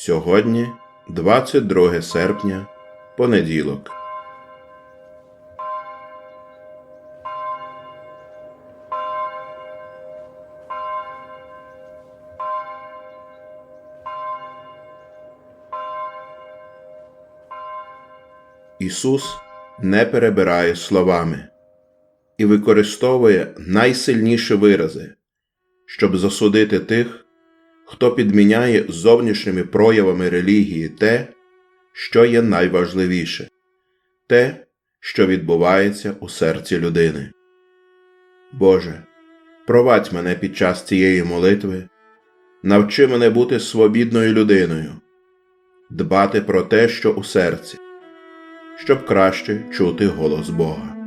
Сьогодні 22 серпня, понеділок. Ісус не перебирає словами і використовує найсильніші вирази, щоб засудити тих, хто підміняє зовнішніми проявами релігії те, що є найважливіше, те, що відбувається у серці людини. Боже, провадь мене під час цієї молитви, навчи мене бути свобідною людиною, дбати про те, що у серці, щоб краще чути голос Бога.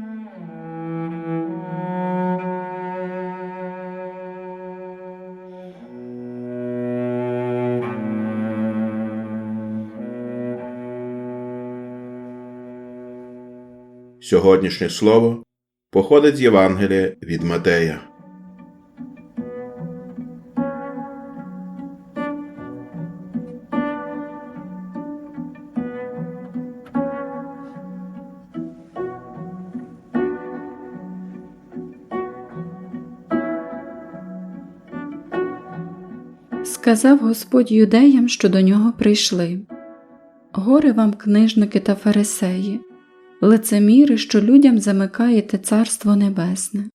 Сьогоднішнє слово походить з Євангелія від Матея. Сказав Господь юдеям, що до нього прийшли. Горе вам, книжники та фарисеї, лицеміри, що людям замикаєте Царство Небесне.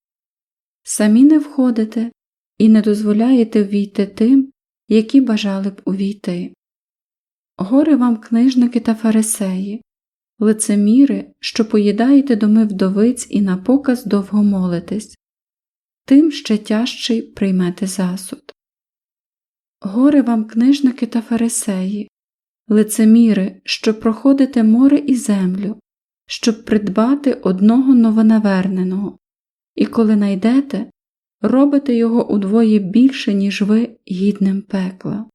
Самі не входите і не дозволяєте ввійти тим, які бажали б увійти. Горе вам, книжники та фарисеї, лицеміри, що поїдаєте доми вдовиць і на показ довго молитесь, тим ще тяжчий приймете засуд. Горе вам, книжники та фарисеї, лицеміри, що проходите море і землю, щоб придбати одного новонаверненого, і коли найдете, робите його удвоє більше, ніж ви гідним пекла.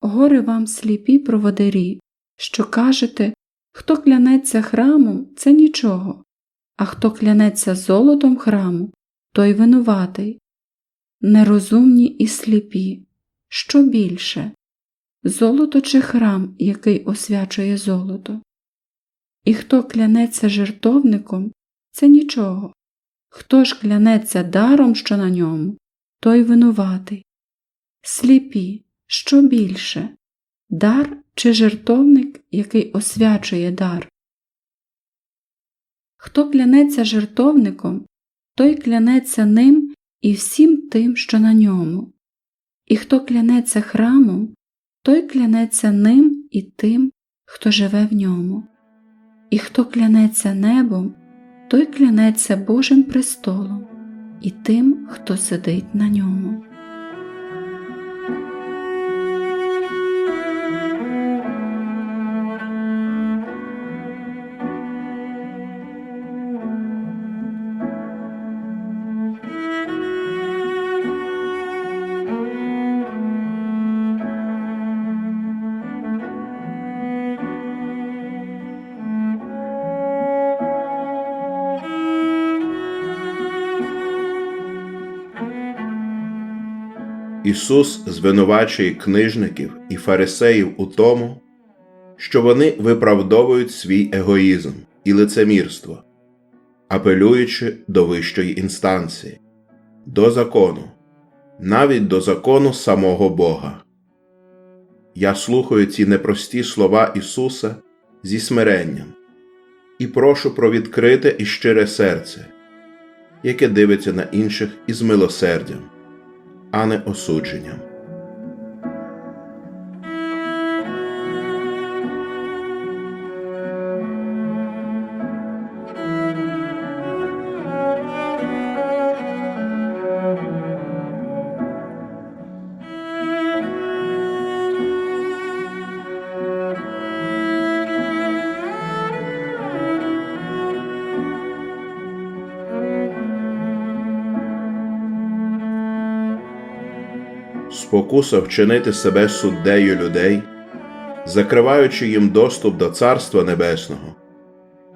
Горе вам сліпі проводирі, що кажете, хто клянеться храмом, це нічого, а хто клянеться золотом храму, той винуватий. Нерозумні і сліпі. Що більше золото чи храм, який освячує золото? І хто клянеться жертовником, це нічого. Хто ж клянеться даром, що на ньому, той винуватий. Сліпі, що більше дар чи жертовник, який освячує дар? Хто клянеться жертовником, той клянеться ним і всім тим, що на ньому. І хто клянеться храмом, той клянеться ним і тим, хто живе в ньому. І хто клянеться небом, той клянеться Божим престолом і тим, хто сидить на ньому. Ісус звинувачує книжників і фарисеїв у тому, що вони виправдовують свій егоїзм і лицемірство, апелюючи до вищої інстанції, до закону, навіть до закону самого Бога. Я слухаю ці непрості слова Ісуса зі смиренням і прошу про відкрите і щире серце, яке дивиться на інших із милосердям а не осудженням. Спокуса вчинити себе суддею людей, закриваючи їм доступ до Царства Небесного,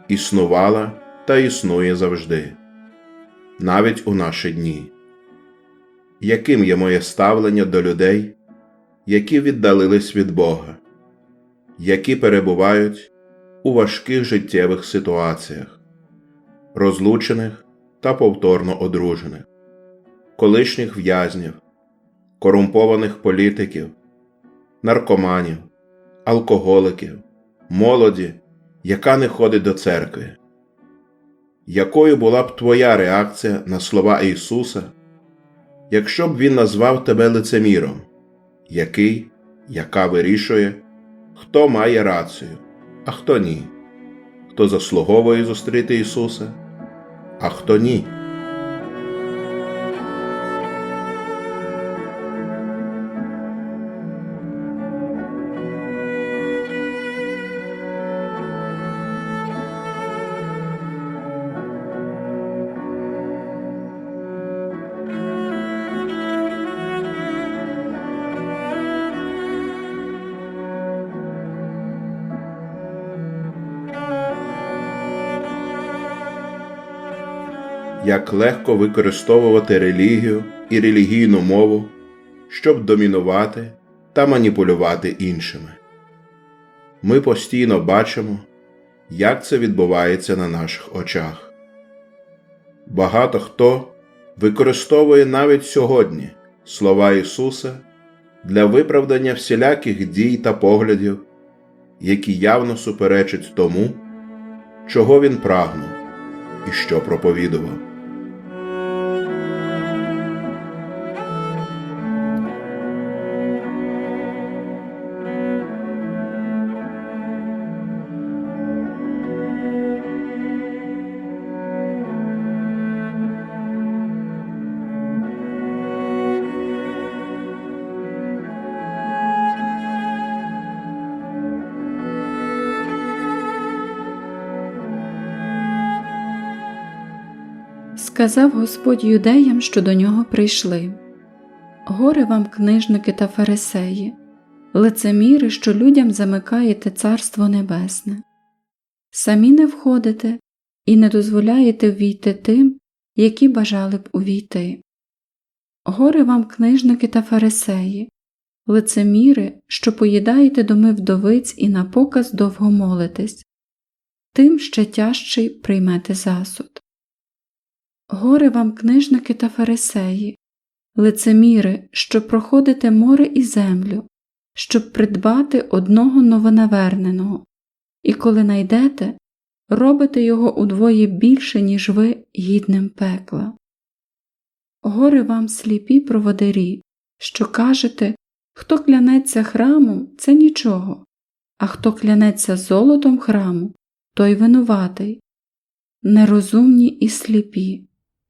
існувала та існує завжди, навіть у наші дні. Яким є моє ставлення до людей, які віддалились від Бога, які перебувають у важких життєвих ситуаціях, розлучених та повторно одружених, колишніх в'язнів, корумпованих політиків, наркоманів, алкоголиків, молоді, яка не ходить до церкви. Якою була б твоя реакція на слова Ісуса, якщо б Він назвав тебе лицеміром, який, яка вирішує, хто має рацію, а хто ні, хто заслуговує зустріти Ісуса, а хто ні? Як легко використовувати релігію і релігійну мову, щоб домінувати та маніпулювати іншими. Ми постійно бачимо, як це відбувається на наших очах. Багато хто використовує навіть сьогодні слова Ісуса для виправдання всіляких дій та поглядів, які явно суперечать тому, чого він прагнув і що проповідував. Сказав Господь юдеям, що до нього прийшли. Горе вам, книжники та фарисеї, лицеміри, що людям замикаєте Царство Небесне. Самі не входите і не дозволяєте ввійти тим, які бажали б увійти. Горе вам, книжники та фарисеї, лицеміри, що поїдаєте доми вдовиць і на показ довго молитесь, тим ще тяжчий приймете засуд. Горе вам, книжники та фарисеї, лицеміри, що проходите море і землю, щоб придбати одного новонаверненого, і коли найдете, робите його удвоє більше, ніж ви гідним пекла. Горе вам, сліпі проводирі, що кажете, хто клянеться храмом, це нічого, а хто клянеться золотом храму, той винуватий. Нерозумні і сліпі.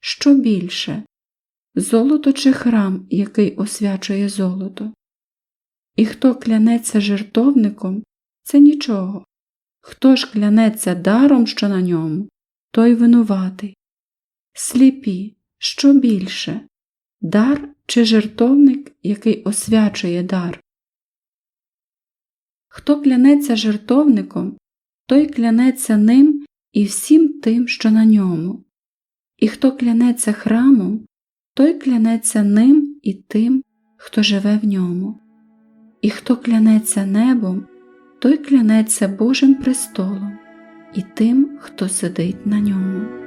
Що більше золото чи храм, який освячує золото? І хто клянеться жертовником, це нічого. Хто ж клянеться даром, що на ньому, той винуватий. Сліпі, що більше дар чи жертовник, який освячує дар? Хто клянеться жертовником, той клянеться ним і всім тим, що на ньому. І хто клянеться храмом, той клянеться ним і тим, хто живе в ньому. І хто клянеться небом, той клянеться Божим престолом і тим, хто сидить на ньому.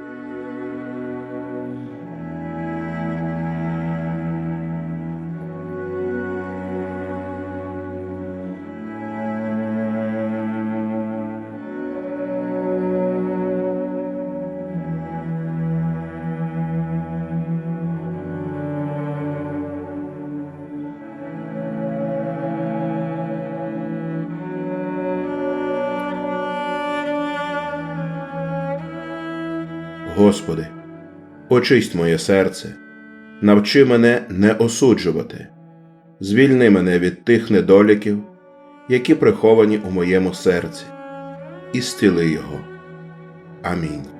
Господи, очисть моє серце, навчи мене не осуджувати, звільни мене від тих недоліків, які приховані у моєму серці, і стіли його. Амінь.